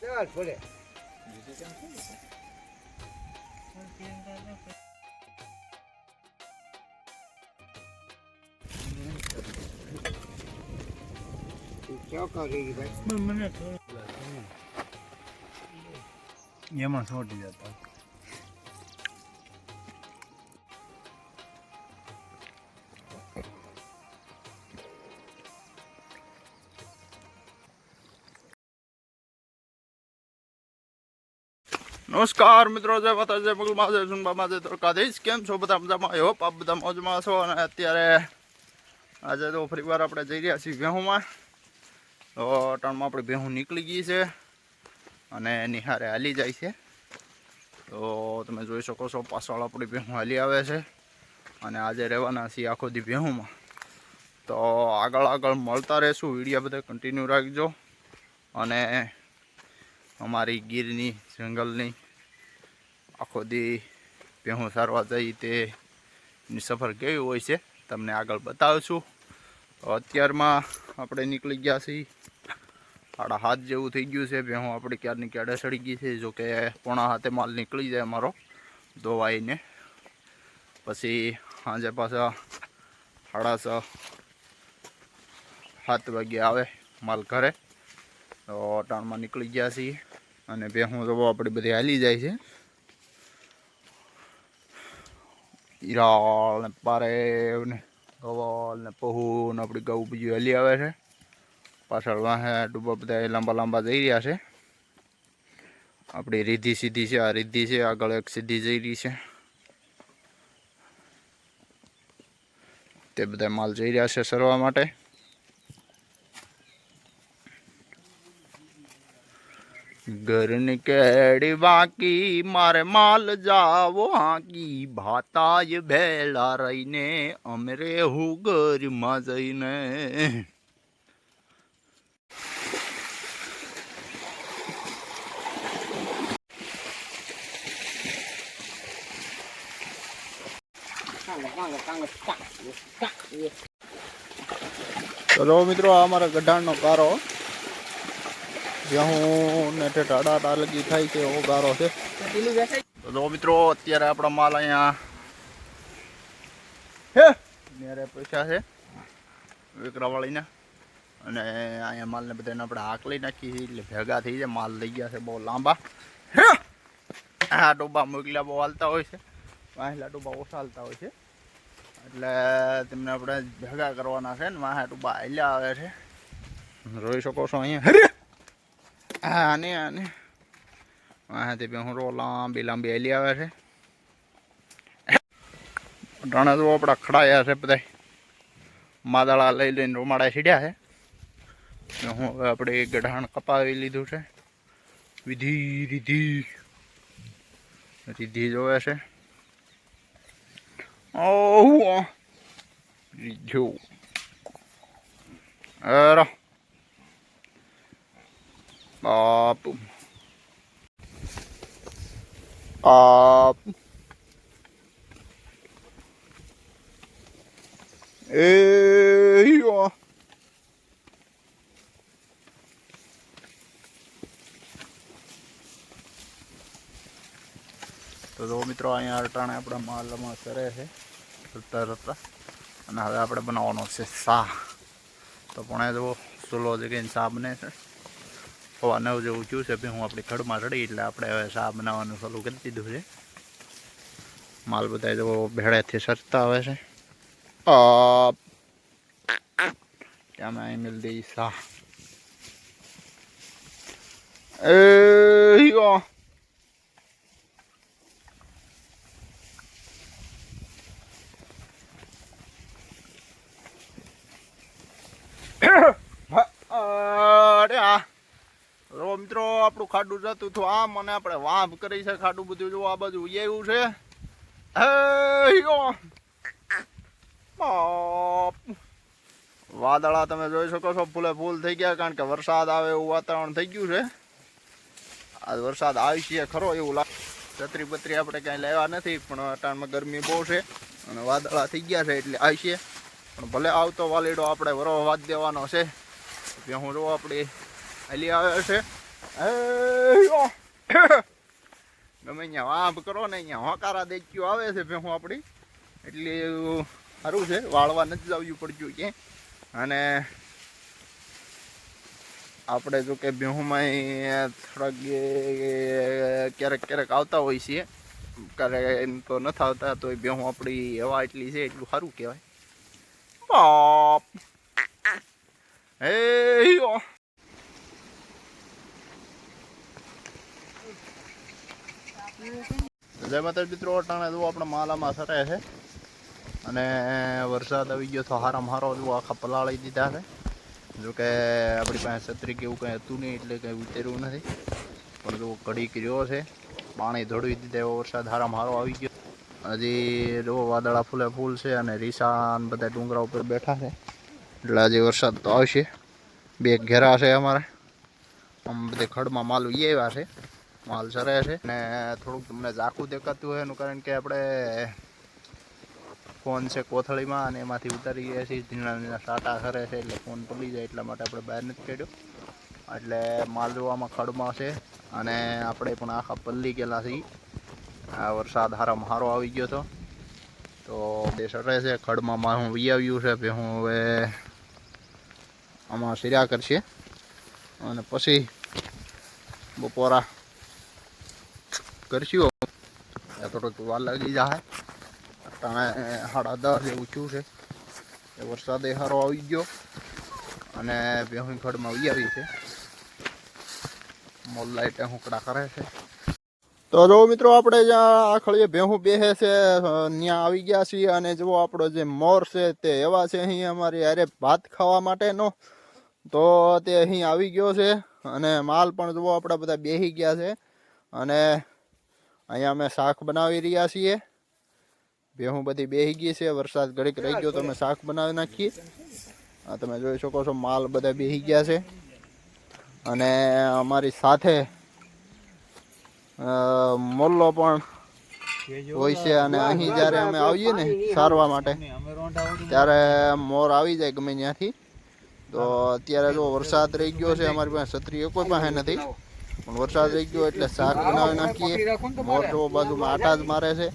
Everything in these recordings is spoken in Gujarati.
ચાલ કરી એમાં છોડી જતા. નમસ્કાર મિત્રો, જય માતા જય મંગલમાં જય સુનબામાં જય દ્વારકાધીશ. કેમ છો બધા મજામાં? આઈ હોપ આપ બધા મોજમાં છો. અને અત્યારે આજે તો ફરી વાર આપણે જઈ રહ્યા છીએ ભેહુમાં તો ટણમાં આપણી ભેહું નીકળી ગઈ છે અને નિહારે હાલી જાય છે. તો તમે જોઈ શકો છો, પાછળ આપણી ભેહું હાલી આવે છે અને આજે રહેવાના છીએ આખો દી ભેહુંમાં તો આગળ આગળ મળતા રહેશું. વિડીયા બધા કન્ટિન્યુ રાખજો. અને અમારી ગીરની, જંગલની આખો દી ભેહું સારવા જઈ તેની સફર કેવી હોય છે, તમને આગળ બતાવું તો અત્યારમાં આપણે નીકળી ગયા છીએ. સાડા હાથ જેવું થઈ ગયું છે, ભેહું આપણી ક્યારની ક્યારે સડી ગઈ છે, જો કે પોણા હાથે માલ નીકળી જાય અમારો ધોવાઈને. પછી સાંજે પાછા સાડા છ સાત વાગે આવે માલ ઘરે. તો ટાણમાં નીકળી ગયા છીએ. અને ભેહું તો આપણી બધી હાલી જાય છે. ઈરાળ ને પારેવ ને ગવાલ ને પહુ ને આપણી ગૌ બીજું હલી આવે છે. પાછળ વાહે ડૂબા બધા લાંબા લાંબા જઈ રહ્યા છે. આપણી રીધી સીધી છે, આ રીધી છે, આગળ એક સીધી જઈ રહી છે. તે બધા માલ જઈ રહ્યા છે સરવા માટે. ઘરની કેડી બાકી, મારે માલ જાવો હાકી. ભાતાય ભેળા રહીને અમરે હું ઘરમાં જઈને. તો મિત્રો, આ અમારા ગઢાણનો ગારો જ્યાં ને ઠેઠ અડાટા લગી થાય છે એવો ગારો છે. તો મિત્રો, અત્યારે આપણા માલ અહીંયા હે પૈસા છે વિકરાવાળીને. અને અહીંયા માલને બધાને આપણે હાકલી નાખી એટલે ભેગા થઈ જાય. માલ લઈ ગયા છે બહુ લાંબા. આ ડોબા મોકલ્યા બહુ હાલતા હોય છે. વાહેલા ડોબા ઓછા હાલતા હોય છે. એટલે તેમને આપણે ભેગા કરવાના છે ને વાહે ડોબા હાલ્યા આવે છે. જોઈ શકો છો અહીંયા. આને આને. વાહેથી બે હું રો લાંબી લાંબી હાલી આવે છે. ટાણા તો આપણા ખડાયા છે બધા માદાળા લઈ લઈને રોમાડા છીડ્યા છે. હું હવે આપણે ગઢાણ કપાવી લીધું છે. વિધિ રીધિ. રીધિ જોવે છે. Oh, રીધ્યું અરે. બાપુ એ યો તો જો મિત્રો, અહીંયા અટાણે આપણા માલમાં સરે છે. રતા અને હવે આપણે બનાવવાનો છે શાહ. તો પણ એ જો ચૂલો જગ્યાએ સાહ બને છે. હવા નવ જેવું થયું છે હું આપણી ખડમાં ચડી એટલે આપણે હવે શા બનાવવાનું ચાલુ કરી દીધું છે. માલ બધા જો ભેળેથી સરતા આવે છે. ત્યાં મેં મિલ શાહ એ યો અરે આ રો આપણું ખાડું જતું હતું. આમ મને આપણે વાંભ કરી છે ખાડું બધું. જો આ બાજુ એવું છે. વાદળા તમે જોઈ શકો છો, ફૂલે ફૂલ થઈ ગયા કારણ કે વરસાદ આવે એવું વાતાવરણ થઈ ગયું છે. આ વરસાદ આવશે ખરો એવું લાગે. છત્રી બત્રી આપણે કાંઈ લેવા નથી, પણ અટાણમાં ગરમી બહુ છે અને વાદળા થઈ ગયા છે એટલે આવશે પણ ભલે આવતો વાલીડો આપણે વરો વાદ દેવાનો છે. ત્યાં હું જો આપણી હાલી આવે છે. ગમે અહીંયા વાંભ કરો ને અહીંયા હોકારા દેખ્યું આવે છે ભેહું આપણી. એટલે સારું છે, વાળવા નથી જવું પડ્યું ક્યાંય. અને આપણે જો કે ભેહુમાં થોડાક ક્યારેક ક્યારેક આવતા હોય છીએ ક્યારેક એમ તો નથી આવતા તો ભેહું આપણી હવા એટલી છે, એટલું સારું કહેવાય. બાપ. હે. જય માતા મિત્રો, અટાણે જો આપણે માલામાં સરે છે. અને વરસાદ આવી ગયો તો હારા હારો જુઓ આખા પલાળી દીધા છે. જો કે આપણી પાસે છત્રી કે એવું કંઈ હતું નહીં, એટલે કંઈ ઉતર્યું નથી. પણ જો કડી કર્યો છે. પાણી ધોળવી દીધા એવો વરસાદ હારા હારો આવી ગયો. હજી જો વાદળા ફૂલે ફૂલ છે અને રીસાન બધા ડુંગરા ઉપર બેઠા છે. એટલે હજી વરસાદ તો આવશે. બે ઘેરા છે અમારે. આમ બધે ખડમાં માલ ઈ આવ્યા છે. માલ સરે છે. ને થોડુંક તમને ઝાખું દેખાતું હોય એનું કારણ કે આપણે ફોન છે કોથળીમાં અને એમાંથી ઉતારી ગયા છીએ. ઝીણા ઝીણા સાટા સરે છે એટલે ફોન પડી જાય એટલા માટે આપણે બહાર નથી કાઢ્યો. એટલે માલ જોવામાં ખડમાં છે અને આપણે પણ આખા પલ્લી ગયેલા છીએ. આ વરસાદ હારામાં હારો આવી ગયો હતો તો બે સરે છે, ખડમાં મારું વી આવ્યું છે કે હું હવે આમાં સિર્યા કરશે. અને પછી બપોરા કરશું. થોડુંક વાર લાગી જાય તમે સાડા દસ જેવું થયું છે. એ વરસાદે સારો આવી ગયો. અને ભેહું ખડમાં આવી આવી છે. મોલ લાઈટે હુંકડા કરે છે. તો જો મિત્રો, આપણે જ્યાં આખળીએ ભેહું બેસે છે ત્યાં આવી ગયા છીએ. અને જો આપણો જે મોર છે તે એવા છે. અહીં અમારી અરે ભાત ખાવા માટેનો. તો તે અહીં આવી ગયો છે. અને માલ પણ જુઓ આપણા બધા બેસી ગયા છે. અને અહીંયા અમે શાક બનાવી રહ્યા છીએ. ભેહું બધી બેહી ગઈ છે. વરસાદ ઘડીક રહી ગયો તો અમે શાક બનાવી નાખીએ. આ તમે જોઈ શકો છો, માલ બધા બેહી ગયા છે. અને અમારી સાથે મોલ્લો પણ હોય છે અને અહીં જ્યારે અમે આવીએ ને સારવા માટે, ત્યારે મોર આવી જાય ગમે ત્યાંથી. તો અત્યારે જો વરસાદ રહી ગયો છે, અમારી પાસે છત્રી કોઈ પાસે નથી. પણ વરસાદ રહી ગયો એટલે શાક બનાવી નાખીએ. જો બાજુમાં આટા જ મારે છે.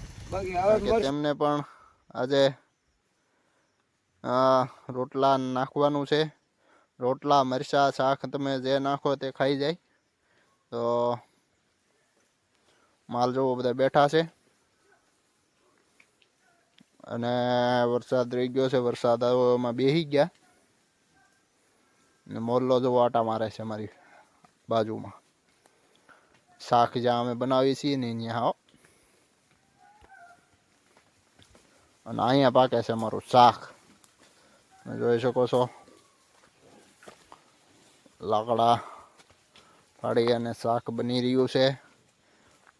કે તેમને પણ આજે રોટલા નાખવાનું છે. રોટલા મરચાં શાક તમે જે નાખો તે ખાઈ જાય. તો માલ જોવો બધા બેઠા છે. અને વરસાદ રહી ગયો છે. વરસાદ આવ્યો એમાં બેસી ગયા. ને મોરલો જો આટા મારે છે મારી બાજુમાં. શાક જ્યાં અમે બનાવીએ છીએ ને અહીંયા, હો. અને અહીંયા પાકે છે અમારું શાક. તમે જોઈ શકો છો. લાકડા ફાડી અને શાક બની રહ્યું છે.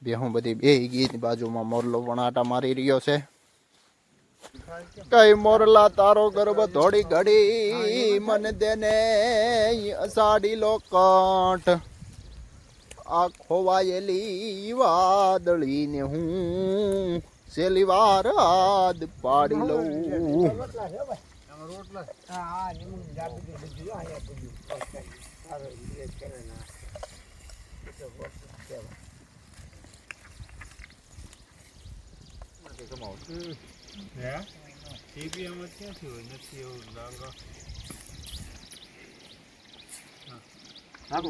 ભેહું બધી બે ગીત બાજુમાં મોરલો પણ આટા મારી રહ્યો છે. કઈ મોરલા તારો ગર્ભ થોડી ઘડી, મન દેને અષાઢી લો કંઠ આ ખોવાયેલી વાદળી ને હું સેલી વાર પાડી લઉં.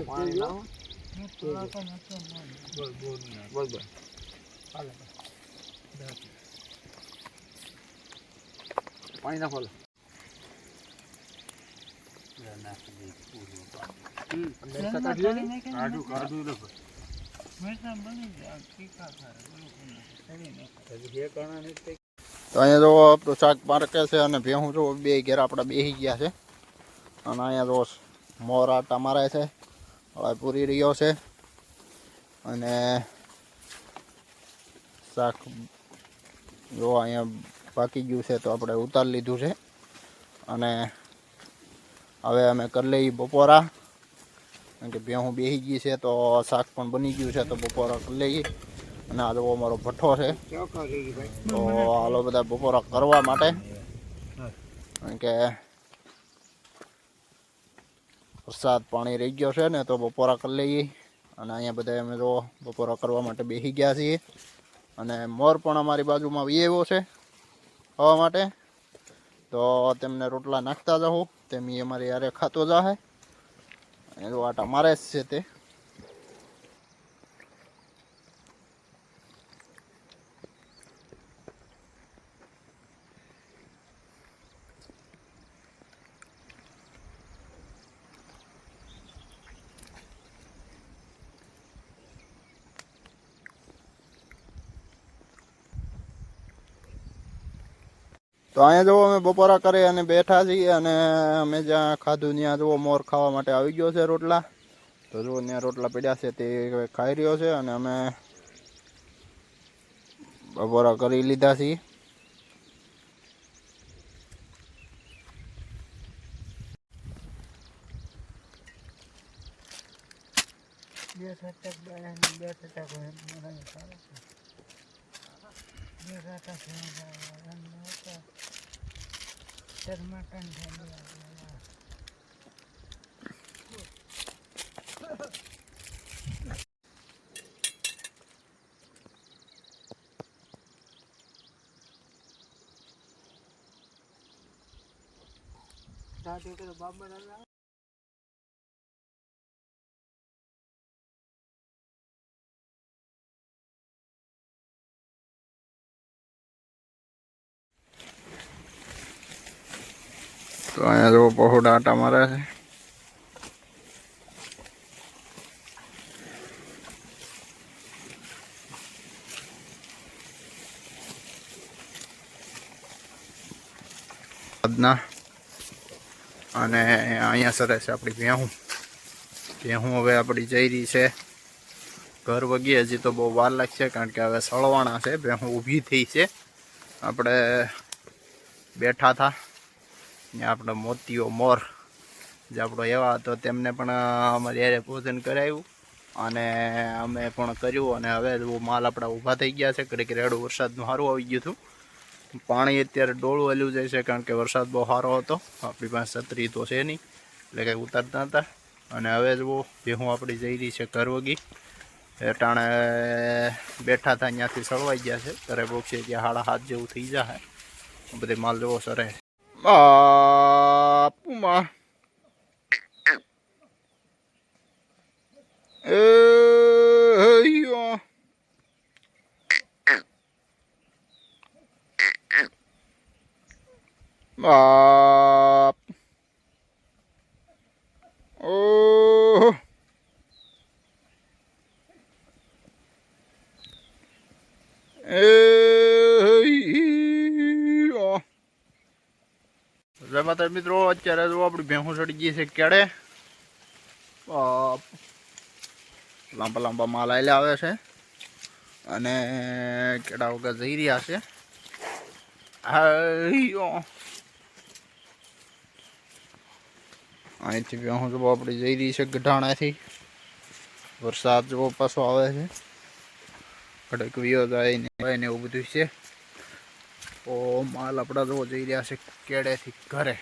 પાણી નાખો તો અહીંયા જો આપણું શાક પારકે છે અને ભેહું જો બે ઘેર આપણા બેસી ગયા છે. અને અહીંયા જો મોર આટા મારે છે. હવે પૂરી રહ્યો છે અને શાક જો અહીંયા પાકી ગયું છે તો આપણે ઉતારી લીધું છે. અને હવે અમે કરી લઈએ બપોરા. કારણ કે ભેહું બેસી ગઈ છે તો શાક પણ બની ગયું છે તો બપોરા કરી લઈએ. અને આ જો અમારો ભઠ્ઠો છે. તો હાલો બધા બપોરા કરવા માટે. કારણ કે વરસાદ પાણી રહી ગયો છે ને તો બપોરા કરી લઈએ. અને અહીંયા બધા અમે તો બપોરા કરવા માટે બેસી ગયા છીએ. અને મોર પણ અમારી બાજુમાં વી છે ખાવા માટે. તો તેમને રોટલા નાખતા જાઉં તેમ એ અમારી યારે ખાતો જાહે. એ જો આટા મારે જ છે તે. તો અહીંયા જુઓ, અમે બપોરા કરી અને બેઠા છીએ અને અમે જ્યાં ખાધું ત્યાં જુઓ, મોર ખાવા માટે આવી ગયો છે રોટલા. તો જુઓ, ત્યાં રોટલા પડ્યા છે તે ખાઈ રહ્યો છે અને અમે બપોરા કરી લીધા છીએ બે સટક બે બે સટક હોય મને સારું છે બે સટક હોય ટમાટન દાદી તો બાબર અલ્લા તો અહીંયા જુઓ પહોળા આટા મારે છે આજના અને અહીંયા સરસ આપણી ભેહું. ભેહું હવે આપણી જઈ રહી છે. ઘર વગી હજી તો બહુ વાર લાગશે કારણ કે હવે સળવાણા છે. ભેહું ઊભી થઈ છે. આપણે બેઠા હતા ને આપણો મોતીઓ મોર જે આપણો એવા હતો તેમને પણ અમારી યારે ભોજન કરાવ્યું. અને અમે પણ કર્યું. અને હવે માલ આપણા ઊભા થઈ ગયા છે. ઘડીક રેડું વરસાદનું સારું આવી ગયું હતું. પાણી અત્યારે ડોળું હલ્યું જાય છે કારણ કે વરસાદ બહુ સારો હતો. આપણી પાસે છત્રી તો છે નહીં. એટલે કંઈ ઉતારતા હતા અને હવે જુઓ ભેહું આપણી જઈ રહી છે કરવગી ટાણે બેઠા હતા ત્યાંથી સળવાઈ ગયા છે. ત્યારે બોક્ષે ત્યાં હાડા હાથ જેવું થઈ જાય બધી માલ જેવો સરે. બાપુમાં એ બાપ ઓ એ માતા મિત્રો અત્યારે જો આપણી ભેંસું ચડી ગઈ છે કેડે. બાપ. લાંબા લાંબા માલ આવેલા આવે છે. અને કેડા વગર જઈ રહ્યા છે. આયો. અહીંથી ભેંસું જો આપણી જઈ રહી છે ગઢાણાથી. વરસાદ જો પાછો આવે છે. કડક વિયો જાય ને ને એવું બધું છે. તો માલ આપણા જો જઈ રહ્યા છે કેડેથી ઘરે.